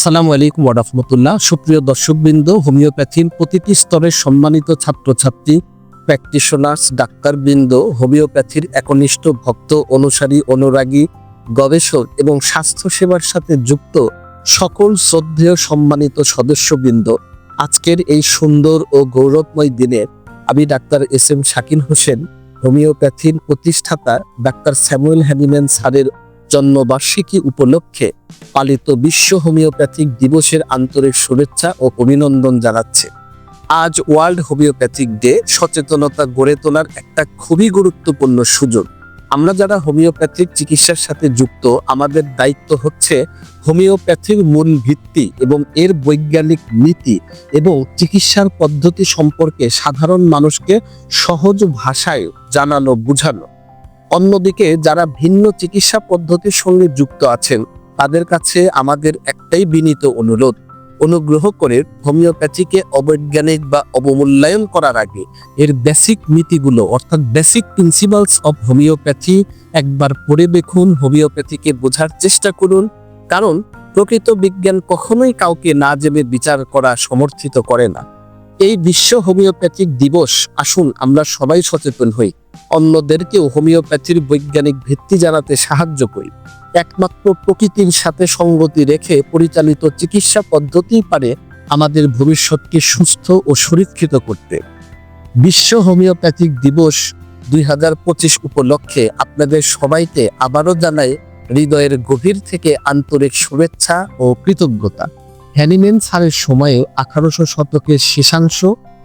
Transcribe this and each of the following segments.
আসসালামু আলাইকুম ওয়ারাহমতুল্লাহ সুপ্রিয় দর্শকবৃন্দ, হোমিওপ্যাথির প্রতিটি স্তরের সম্মানিত ছাত্রছাত্রী, প্র্যাকটিশনার্স, ডাক্তারবৃন্দ, হোমিওপ্যাথির একনিষ্ঠ ভক্ত, অনুসারী, অনুরাগী, গবেষক এবং স্বাস্থ্যসেবার সাথে যুক্ত সকল শ্রদ্ধেয় সম্মানিত সদস্যবৃন্দ, আজকের এই সুন্দর ও গৌরবময় দিনে আমি doctor S M Shakil Hossain, হোমিওপ্যাথির প্রতিষ্ঠাতা ডাক্তার স্যামুয়েল হ্যানিম্যান স্যারের জন্মবার্ষিকী উপলক্ষে পালিত বিশ্ব হোমিওপ্যাথিক দিবসের আন্তরিক শুভেচ্ছা ও অভিনন্দন জানাচ্ছে। আজ ওয়ার্ল্ড হোমিওপ্যাথিক ডে সচেতনতা গড়ে তোলার একটা খুবই গুরুত্বপূর্ণ সুযোগ। আমরা যারা হোমিওপ্যাথিক চিকিৎসার সাথে যুক্ত, আমাদের দায়িত্ব হচ্ছে হোমিওপ্যাথির মূল ভিত্তি এবং এর বৈজ্ঞানিক নীতি এবং চিকিৎসার পদ্ধতি সম্পর্কে সাধারণ মানুষকে সহজ ভাষায় জানানো, বোঝানো। অন্যদিকে যারা ভিন্ন চিকিৎসা পদ্ধতির সঙ্গে যুক্ত আছেন, তাদের কাছে আমাদের একটাই বিনীত অনুরোধ, অনুগ্রহ করে হোমিওপ্যাথিকে অবৈজ্ঞানিক বা অবমূল্যায়ন করার আগে এর বেসিক নীতিগুলো, অর্থাৎ বেসিক প্রিন্সিপালস অব হোমিওপ্যাথি একবার পড়ে দেখুন, হোমিওপ্যাথিকে বোঝার চেষ্টা করুন। কারণ প্রকৃত বিজ্ঞান কখনোই কাউকে না জেবে বিচার করা সমর্থিত করে না। এই বিশ্ব হোমিওপ্যাথিক দিবস, আসুন আমরা সবাই সচেতন হই। অন্যদেরকেও হোমিওপ্যাথির বৈজ্ঞানিক ভিত্তি জানাতে সাহায্য করি একমাত্র প্রকৃতির সাথে সঙ্গতি রেখে পরিচালিত চিকিৎসা পদ্ধতি পারে আমাদের ভবিষ্যৎকে সুস্থ ও সুরক্ষিত করতে। বিশ্ব হোমিওপ্যাথিক দিবস দুই হাজার পঁচিশ উপলক্ষে আপনাদের সবাইকে আবারও জানাই হৃদয়ের গভীর থেকে আন্তরিক শুভেচ্ছা ও কৃতজ্ঞতা। হ্যানিম্যান সারের সময়ে আঠারোশো শতকের শেষাংশ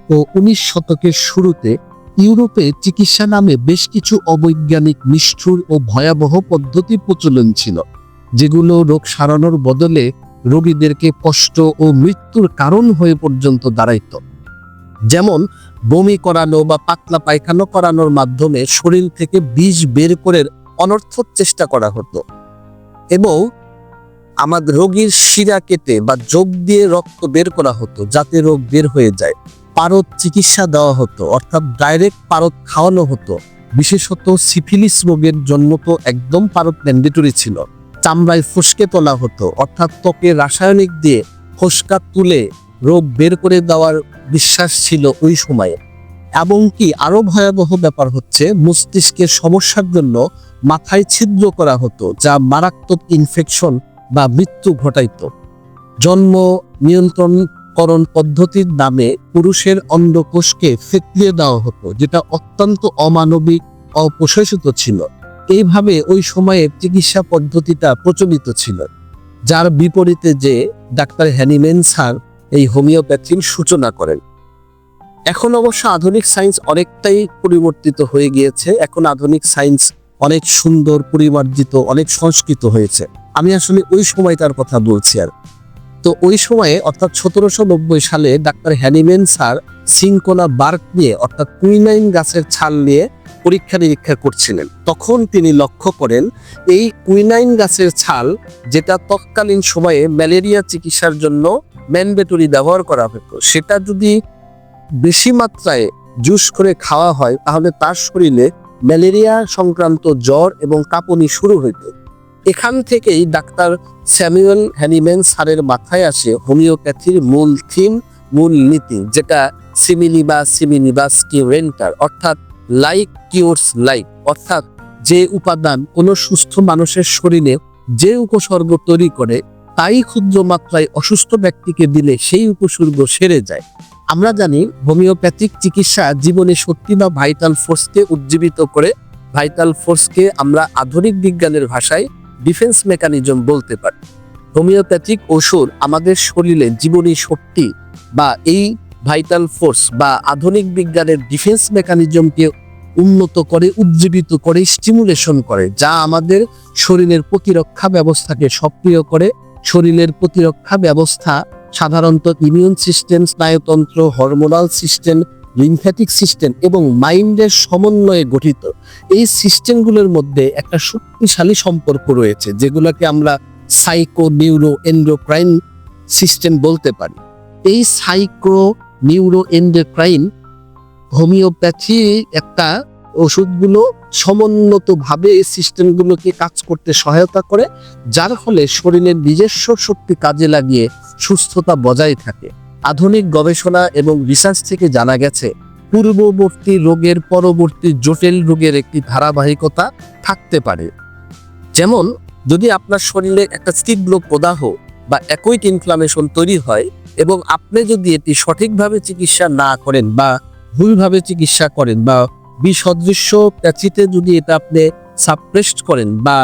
ও উনিশ শতকের শুরুতে ইউরোপে চিকিৎসা নামে বেশ কিছু অবৈজ্ঞানিক, নিষ্ঠুর ও ভয়াবহ পদ্ধতি প্রচলন ছিল, যেগুলো রোগ সারানোর বদলে রোগীদেরকে কষ্ট ও মৃত্যুর কারণ হয়ে পর্যন্ত দাঁড়াইত। যেমন, বমি করানো বা পাতলা পায়খানা করানোর মাধ্যমে শরীর থেকে বিষ বের করে অনর্থক চেষ্টা করা হতো এবং আমাদের রোগীর শিরা কেটে বা যোগ দিয়ে রক্ত বের করা হতো যাতে রোগ বের হয়ে যায়। পারদ চিকিৎসা দেওয়া হতো, অর্থাৎ ডাইরেক্ট পারদ খাওয়ানো হতো। বিশেষত সিফিলিস রোগের জন্য তো একদম পারদ ম্যান্ডেটরি ছিল। চামড়ায় ফসকে তোলা হতো, অর্থাৎ ত্বকে রাসায়নিক দিয়ে ফসকা তুলে রোগ বের করে দেওয়ার বিশ্বাস ছিল ওই সময়ে। এবং কি আরও ভয়াবহ ব্যাপার হচ্ছে, মস্তিষ্কের সমস্যার জন্য মাথায় ছিদ্র করা হতো, যা মারাত্মক ইনফেকশন বা মৃত্যু ঘটাইত। জন্ম নিয়ন্ত্রণকরণ পদ্ধতির নামে পুরুষের অন্ডকোষকে ফেতলিয়ে দেওয়া হতো, যেটা অত্যন্ত অমানবিক অপ্রশাসিত ছিল। এইভাবে ওই সময়ে চিকিৎসা পদ্ধতিটা প্রচলিত ছিল, যার বিপরীতে যে ডাক্তার হ্যানিম্যান স্যার এই হোমিওপ্যাথির সূচনা করেন। এখন অবশ্য আধুনিক সায়েন্স অনেকটাই পরিবর্তিত হয়ে গিয়েছে, এখন আধুনিক সায়েন্স অনেক সুন্দর, পরিমার্জিত, অনেক সংস্কৃত হয়েছে। আমি আসলে ওই সময়টার কথা বলছি আর তো ওই সময়ে অর্থাৎ সতেরোশো নব্বই সালে doctor Hahnemann sir cinchona bark নিয়ে, অর্থাৎ কুইনাইন গাছের ছাল নিয়ে পরীক্ষা নিরীক্ষা করছিলেন। তখন তিনি লক্ষ্য করেন, এই কুইনাইন গাছের ছাল যেটা তৎকালীন সময়ে ম্যালেরিয়া চিকিৎসার জন্য ম্যান্ডেটরি ব্যবহার করা হতো, সেটা যদি বেশি মাত্রায় জুস করে খাওয়া হয়, তাহলে তার শরীরে ম্যালেরিয়া সংক্রান্ত জ্বর এবং কাঁপুনি শুরু হইত। এখান থেকেই ডাক্তার স্যামুয়েল হ্যানিম্যান স্যারের মাথায় আসে হোমিওপ্যাথির মূল থিম, মূল নীতি, যেটা সিমিলিবা সিমিনিবাস কিউরেন্টার, অর্থাৎ লাইক কিউরস লাইক, অর্থাৎ যে উপাদান কোনো সুস্থ মানুষের শরীরে যে উপসর্গ তৈরি করে, তাই ক্ষুদ্র মাত্রায় অসুস্থ ব্যক্তিকে দিলে সেই উপসর্গ সেরে যায়। আমরা জানি হোমিওপ্যাথিক চিকিৎসা জীবনে শক্তি বা ভাইটাল ফোর্সকে উজ্জীবিত করে, ভাইটাল ফোর্সকে আমরা আধুনিক বিজ্ঞানের ভাষায় ডিফেন্স মেকানিজম বলতে পারি। হোমিওপ্যাথিক ওষুধ আমাদের শরীরে জীবনী শক্তি বা এই ভাইটাল ফোর্স বা আধুনিক বিজ্ঞানের ডিফেন্স মেকানিজমকে উন্নত করে, উজ্জীবিত করে, স্টিমুলেশন করে, যা আমাদের শরীরের প্রতিরক্ষা ব্যবস্থাকে সক্রিয় করে। শরীরের প্রতিরক্ষা ব্যবস্থা সাধারণত ইমিউন সিস্টেম, স্নায়ুতন্ত্র, হরমোনাল সিস্টেম লিমফ্যাটিক সিস্টেম এবং মাইন্ডের সমন্বয়ে গঠিত। এই সিস্টেমগুলোর মধ্যে একটা শক্তিশালী সম্পর্ক রয়েছে, যেগুলোকে আমরা সাইকো নিউরো এন্ডোক্রাইন সিস্টেম বলতে পারি। এই সাইকো নিউরো এন্ডোক্রাইন হোমিওপ্যাথি একটা ওষুধগুলো সমুন্নতভাবে এই সিস্টেমগুলোকে কাজ করতে সহায়তা করে, যার ফলে শরীরের নিজস্ব শক্তি কাজে লাগিয়ে সুস্থতা বজায় থাকে। আধুনিক গবেষণা এবং রিসার্চ থেকে জানা গেছে, পূর্ববর্তী রোগের পরবর্তী জটিল রোগের একটি ধারাবাহিকতা থাকতে পারে। যেমন, যদি আপনার শরীরে একটা তীব্র প্রদাহ বা একইট ইনফ্লামেশন তৈরি হয় এবং আপনি যদি এটি সঠিকভাবে চিকিৎসা না করেন বা ভুলভাবে চিকিৎসা করেন বা বিসদৃশ্য প্যাচিতে যদি এটা আপনি সাপ্রেসড করেন বা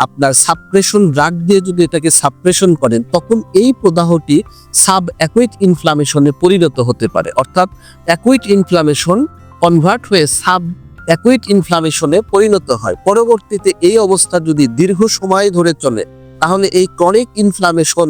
আপনার সাপ্রেশন ড্রাগ দিয়ে যদি এটাকে সাপ্রেশন করেন, তখন এই প্রদাহটি সাব অ্যাকুইট ইনফ্লামেশনে পরিণত হতে পারে। অর্থাৎ অ্যাকুইট ইনফ্লামেশন কনভার্ট হয়ে সাব অ্যাকুইট ইনফ্লামেশনে পরিণত হয়। পরবর্তীতে এই অবস্থা যদি দীর্ঘ সময় ধরে চলে, তাহলে এই ক্রনিক ইনফ্লামেশন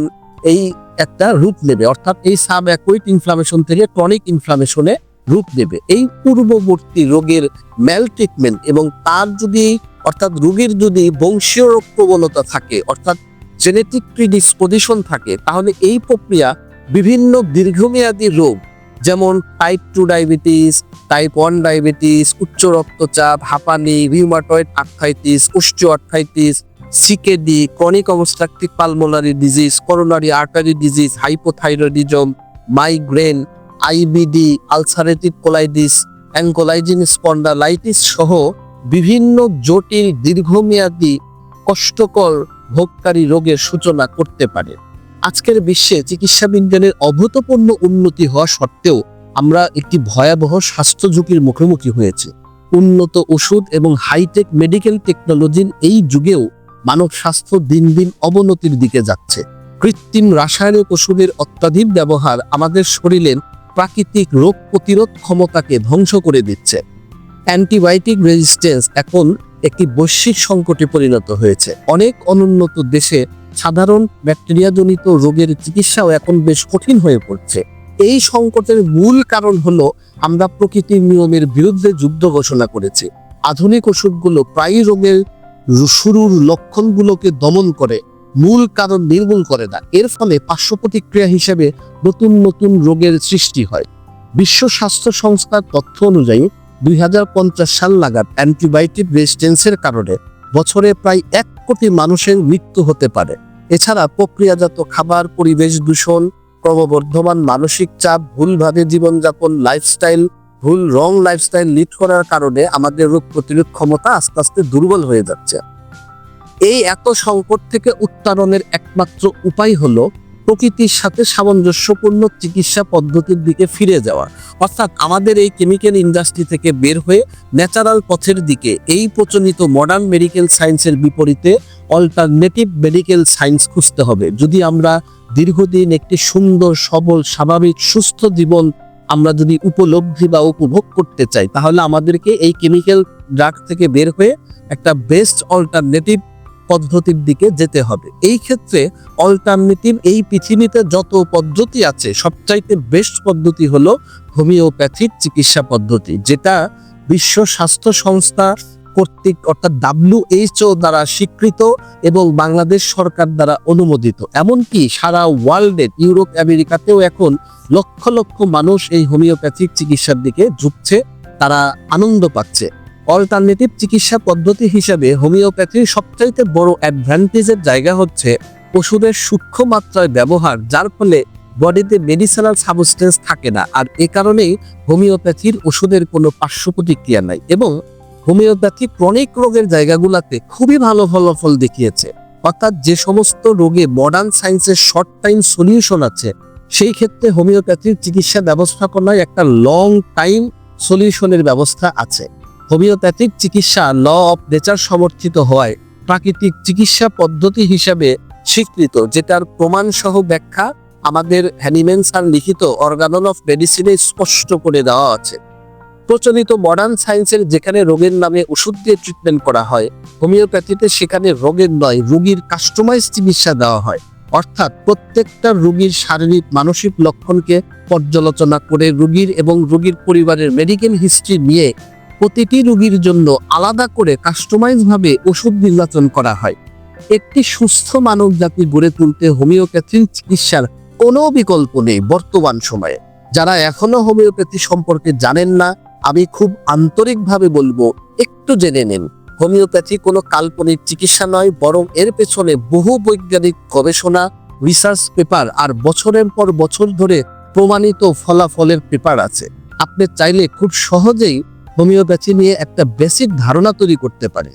এই একটা রূপ নেবে। অর্থাৎ এই সাব অ্যাকুইট ইনফ্লামেশন থেকে ক্রনিক ইনফ্লামেশনে রূপ নেবে। এই পূর্ববর্তী রোগের ম্যাল ট্রিটমেন্ট এবং তার যদি অর্থাৎ রোগীর যদি বংশীয় রোগ প্রবণতা থাকে, অর্থাৎ জেনেটিক প্রিডিসপোজিশন থাকে, তাহলে এই প্রক্রিয়া বিভিন্ন দীর্ঘমেয়াদী রোগ, যেমন type two diabetes type one diabetes উচ্চ রক্তচাপ, হাঁপানি rheumatoid arthritis arthritis CKD chronic obstructive pulmonary disease coronary artery disease hypothyroidism migraine IBD ulcerative colitis ankylosing spondylitis সহ বিভিন্ন জটিল, দীর্ঘমেয়াদী, কষ্টকর, ভোগকারী রোগের সূচনা করতে পারে। আজকের বিশ্বে চিকিৎসা বিজ্ঞানের অভূতপূর্ণ উন্নতি হওয়া সত্ত্বেও আমরা একটি ভয়াবহ স্বাস্থ্য ঝুঁকির মুখোমুখি হয়েছে। উন্নত ওষুধ এবং হাইটেক মেডিকেল টেকনোলজির এই যুগেও মানব স্বাস্থ্য দিন দিন অবনতির দিকে যাচ্ছে। কৃত্রিম রাসায়নিক ওষুধের অত্যাধিক ব্যবহার আমাদের শরীরের প্রাকৃতিক রোগ প্রতিরোধ ক্ষমতাকে ধ্বংস করে দিচ্ছে। অ্যান্টিবায়োটিক রেজিস্ট্যান্স এখন একটি বৈশ্বিক সংকটে পরিণত হয়েছে। অনেক অনুন্নত দেশে সাধারণ ব্যাকটেরিয়াজনিত রোগের চিকিৎসাও এখন বেশ কঠিন হয়ে পড়ছে। এই সংকটের মূল কারণ হলো আমরা প্রকৃতির নিয়মের বিরুদ্ধে যুদ্ধ ঘোষণা করেছি। আধুনিক ওষুধগুলো প্রায়ই রোগের শুরুর লক্ষণগুলোকে দমন করে, মূল কারণ নির্মূল করে না। এর ফলে পার্শ্ব প্রতিক্রিয়া হিসেবে নতুন নতুন রোগের সৃষ্টি হয়। বিশ্ব স্বাস্থ্য সংস্থার তথ্য অনুযায়ী দু হাজার পঞ্চাশ সাল নাগাদ অ্যান্টিবায়োটিক রেজিস্ট্যান্সের কারণে বছরে প্রায় এক কোটি মানুষের মৃত্যু হতে পারে। এছাড়া প্রক্রিয়াজাত খাবার, পরিবেশ দূষণ, ক্রমবর্ধমান মানসিক চাপ, ভুলভাবে জীবনযাপন লাইফস্টাইল ভুল রং লাইফস্টাইল লিড করার কারণে আমাদের রোগ প্রতিরোধ ক্ষমতা আস্তে আস্তে দুর্বল হয়ে যাচ্ছে। এই এত সংকট থেকে উত্তারণের একমাত্র উপায় হলো প্রকৃতির সাথে সামঞ্জস্যপূর্ণ চিকিৎসা পদ্ধতির দিকে ফিরে যাওয়া। অর্থাৎ আমাদের এই কেমিক্যাল ইন্ডাস্ট্রি থেকে বের হয়ে ন্যাচারাল পথের দিকে এই প্রচলিত মডার্ন মেডিকেল সায়েন্সের বিপরীতে অল্টারনেটিভ মেডিকেল সায়েন্স খুঁজতে হবে। যদি আমরা দীর্ঘদিন একটি সুন্দর, সবল, স্বাভাবিক, সুস্থ জীবন আমরা যদি উপলব্ধি বা উপভোগ করতে চাই, তাহলে আমাদেরকে এই কেমিক্যাল ড্রাগ থেকে বের হয়ে একটা বেস্ট অল্টারনেটিভ পদ্ধতির দিকে যেতে হবে। এই ক্ষেত্রে অল্টারনেটিভ এই পৃথিবীতে যত পদ্ধতি আছে, সবচাইতে বেস্ট পদ্ধতি হলো হোমিওপ্যাথিক চিকিৎসা পদ্ধতি, যেটা বিশ্ব স্বাস্থ্য সংস্থা কর্তৃক অর্থাৎ ডাব্লিউএইচও দ্বারা স্বীকৃত এবং বাংলাদেশ সরকার দ্বারা অনুমোদিত। এমনকি সারা ওয়ার্ল্ডে ইউরোপ, আমেরিকাতেও এখন লক্ষ লক্ষ মানুষ এই হোমিওপ্যাথিক চিকিৎসার দিকে ঝুঁকছে, তারা আনন্দ পাচ্ছে। অল্টারনেটিভ চিকিৎসা পদ্ধতি হিসেবে হোমিওপ্যাথির সবচাইতে বড় অ্যাডভান্টেজের জায়গা হচ্ছে ওষুধের সূক্ষ্ম মাত্রায় ব্যবহার, যার ফলে বডিতে মেডিসিনাল সাবস্টেন্স থাকে না। আর এ কারণেই হোমিওপ্যাথির ওষুধের কোনো পার্শ্ব প্রতিক্রিয়া নাই এবং হোমিওপ্যাথি ক্রনিক রোগের জায়গাগুলোতে খুবই ভালো ফলাফল দেখিয়েছে। অর্থাৎ যে সমস্ত রোগে মডার্ন সায়েন্সের শর্ট টাইম সলিউশন আছে, সেই ক্ষেত্রে হোমিওপ্যাথির চিকিৎসা ব্যবস্থাপনায় একটা লং টাইম সলিউশনের ব্যবস্থা আছে। হোমিওপ্যাথিক চিকিৎসা ল অফ নেচার সমর্থিত হওয়ায় প্রাকৃতিক চিকিৎসা পদ্ধতি হিসাবে স্বীকৃত, যেটার প্রমাণ সহ ব্যাখ্যা আমাদের হ্যানিম্যান স্যার লিখিত অর্গানল অফ মেডিসিনে স্পষ্ট করে দেওয়া আছে। প্রচলিত মডার্ন সায়েন্সের যেখানে রোগের নামে ওষুধ দিয়ে ট্রিটমেন্ট করা হয়, হোমিওপ্যাথিতে সেখানে রোগের নয়, রুগীর কাস্টমাইজ চিকিৎসা দেওয়া হয়। অর্থাৎ প্রত্যেকটা রুগীর শারীরিক, মানসিক লক্ষণকে পর্যালোচনা করে রুগীর এবং রুগীর পরিবারের মেডিকেল হিস্ট্রি নিয়ে প্রতিটি রোগীর জন্য আলাদা করে কাস্টমাইজ ভাবে ওষুধ নির্বাচন করা হয়। একটি সুস্থ মানব জাতি গড়ে তুলতে হোমিওপ্যাথির চিকিৎসার কোনো বিকল্প নেই বর্তমান সময়ে। যারা এখনও হোমিওপ্যাথি সম্পর্কে জানেন না, আমি খুব আন্তরিকভাবে বলব, একটু জেনে নিন। হোমিওপ্যাথি কোনো কাল্পনিক চিকিৎসা নয়, বরং এর পেছনে বহু বৈজ্ঞানিক গবেষণা রিসার্চ পেপার আর বছরের পর বছর ধরে প্রমাণিত ফলাফলের পেপার আছে। আপনি চাইলে খুব সহজেই হোমিওপ্যাথি নিয়ে একটা বেসিক ধারণা তৈরি করতে পারে।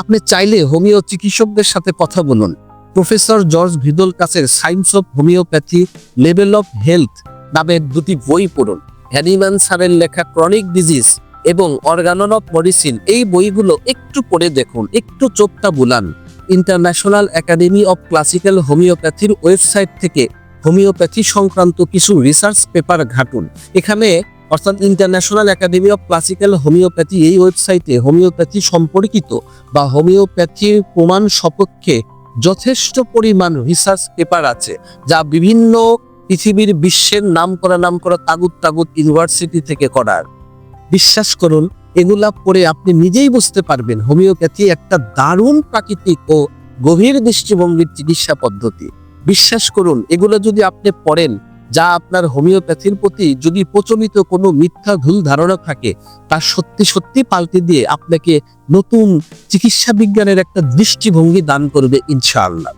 আপনি চাইলে হোমিও চিকিৎসকদের সাথে কথা বলুন। প্রফেসর জর্জ ভিদল কাছের science of homeopathy level of health নামের দুটি বই পড়ুন। হ্যানিম্যান স্যারের লেখা ক্রনিক ডিজিজ এবং অর্গানন অফ মেডিসিন এই বইগুলো একটু পড়ে দেখুন, একটু চোখটা বুলান। ইন্টারন্যাশনাল একাডেমি অফ ক্লাসিক্যাল হোমিওপ্যাথির ওয়েবসাইট থেকে হোমিওপ্যাথি সংক্রান্ত কিছু রিসার্চ পেপার ঘাটুন। এখানে অর্থাৎ international academy of classical homeopathy এই ওয়েবসাইটে হোমিওপ্যাথি সম্পর্কিত বা হোমিওপ্যাথির প্রমাণ সপক্ষে যথেষ্ট পরিমাণ রিসার্চ পেপার আছে, যা বিভিন্ন পৃথিবীর বিশ্বের নাম করা নাম করা তাগুত তাগুত ইউনিভার্সিটি থেকে করার। বিশ্বাস করুন, এগুলা পড়ে আপনি নিজেই বুঝতে পারবেন হোমিওপ্যাথি একটা দারুণ প্রাকৃতিক ও গভীর দৃষ্টিভঙ্গির চিকিৎসা পদ্ধতি। বিশ্বাস করুন, এগুলো যদি আপনি পড়েন যা আপনার হোমিওপ্যাথির প্রতি যদি প্রচলিত কোনো মিথ্যা ভুল ধারণা থাকে, তা সত্যি সত্যি পাল্টে দিয়ে আপনাকে নতুন চিকিৎসা বিজ্ঞানের একটা দৃষ্টিভঙ্গি দান করবে ইনশাআল্লাহ।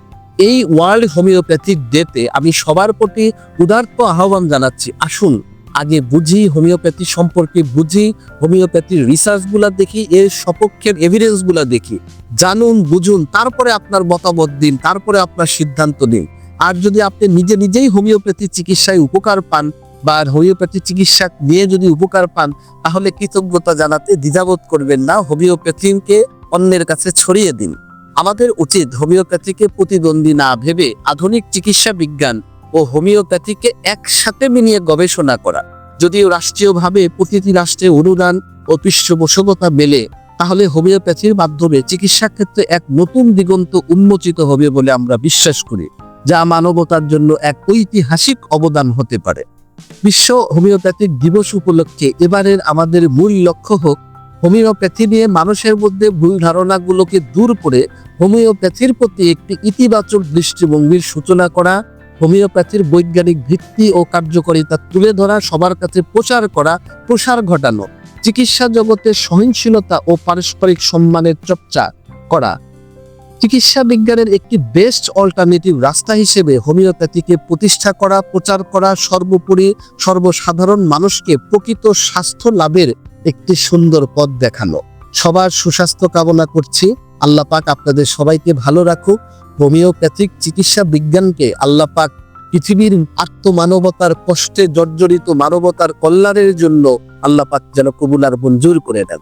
এই ওয়ার্ল্ড হোমিওপ্যাথিক ডেতে আমি সবার প্রতি উদার্ত আহ্বান জানাচ্ছি, আসুন আগে বুঝি হোমিওপ্যাথি সম্পর্কে, বুঝি হোমিওপ্যাথির রিসার্চগুলা দেখি, এর সপক্ষের এভিডেন্সগুলা দেখি, জানুন, বুঝুন, তারপরে আপনার মতামত দিন, তারপরে আপনার সিদ্ধান্ত নিন আর যদি আপনি নিজে নিজেই হোমিওপ্যাথি চিকিৎসায় উপকার পান বা হোমিওপ্যাথি চিকিৎসা নিয়ে যদি উপকার পান, তাহলে কৃতজ্ঞতা জানাতে দ্বিধাবোধ করবেন না। হোমিওপ্যাথিকে অন্যের কাছে ছড়িয়ে দিন। আমাদের উচিত হোমিওপ্যাথিকে প্রতিদ্বন্দ্বী না ভেবে আধুনিক চিকিৎসা বিজ্ঞান ও হোমিওপ্যাথিকে একসাথে মিলিয়ে গবেষণা করা। যদিও রাষ্ট্রীয়ভাবে প্রতিটি রাষ্ট্রে অনুদান ও পৃষ্ঠপোষকতা মেলে, তাহলে হোমিওপ্যাথির মাধ্যমে চিকিৎসা ক্ষেত্রে এক নতুন দিগন্ত উন্মোচিত হবে বলে আমরা বিশ্বাস করি। যা মানবতার জন্য এক ঐতিহাসিক অবদান হতে পারে। বিশ্ব হোমিওপ্যাথিক দিবস উপলক্ষে এবারের আমাদের মূল লক্ষ্য হোক, হোমিওপ্যাথি নিয়ে মানুষের মধ্যে ভুল ধারণাগুলোকে দূর করে হোমিওপ্যাথির প্রতি একটি ইতিবাচক দৃষ্টিভঙ্গির সূচনা করা, হোমিওপ্যাথির বৈজ্ঞানিক ভিত্তি ও কার্যকারিতা তুলে ধরা, সবার কাছে প্রচার করা, প্রসার ঘটানো, চিকিৎসা জগতে সহনশীলতা ও পারস্পরিক সম্মানের চর্চা করা চিকিৎসা বিজ্ঞানের একটি বেস্ট অল্টারনেটিভ রাস্তা হিসেবে হোমিওপ্যাথিকে প্রতিষ্ঠা করা, প্রচার করা সর্বোপরি সর্বসাধারণ মানুষকে প্রকৃত স্বাস্থ্য লাভের একটি সুন্দর পথ দেখানো। সবার সুস্বাস্থ্য কামনা করছি। আল্লাহ পাক আপনাদের সবাইকে ভালো রাখুক। হোমিওপ্যাথিক চিকিৎসা বিজ্ঞানকে আল্লাহ পাক পৃথিবীর আত্মমানবতার কষ্টে জর্জরিত মানবতার কল্যাণের জন্য আল্লাহ পাক যেন কবুল আর মঞ্জুর করে দেন।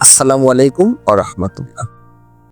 আসসালামু আলাইকুম আ রহমতুল্লাহ।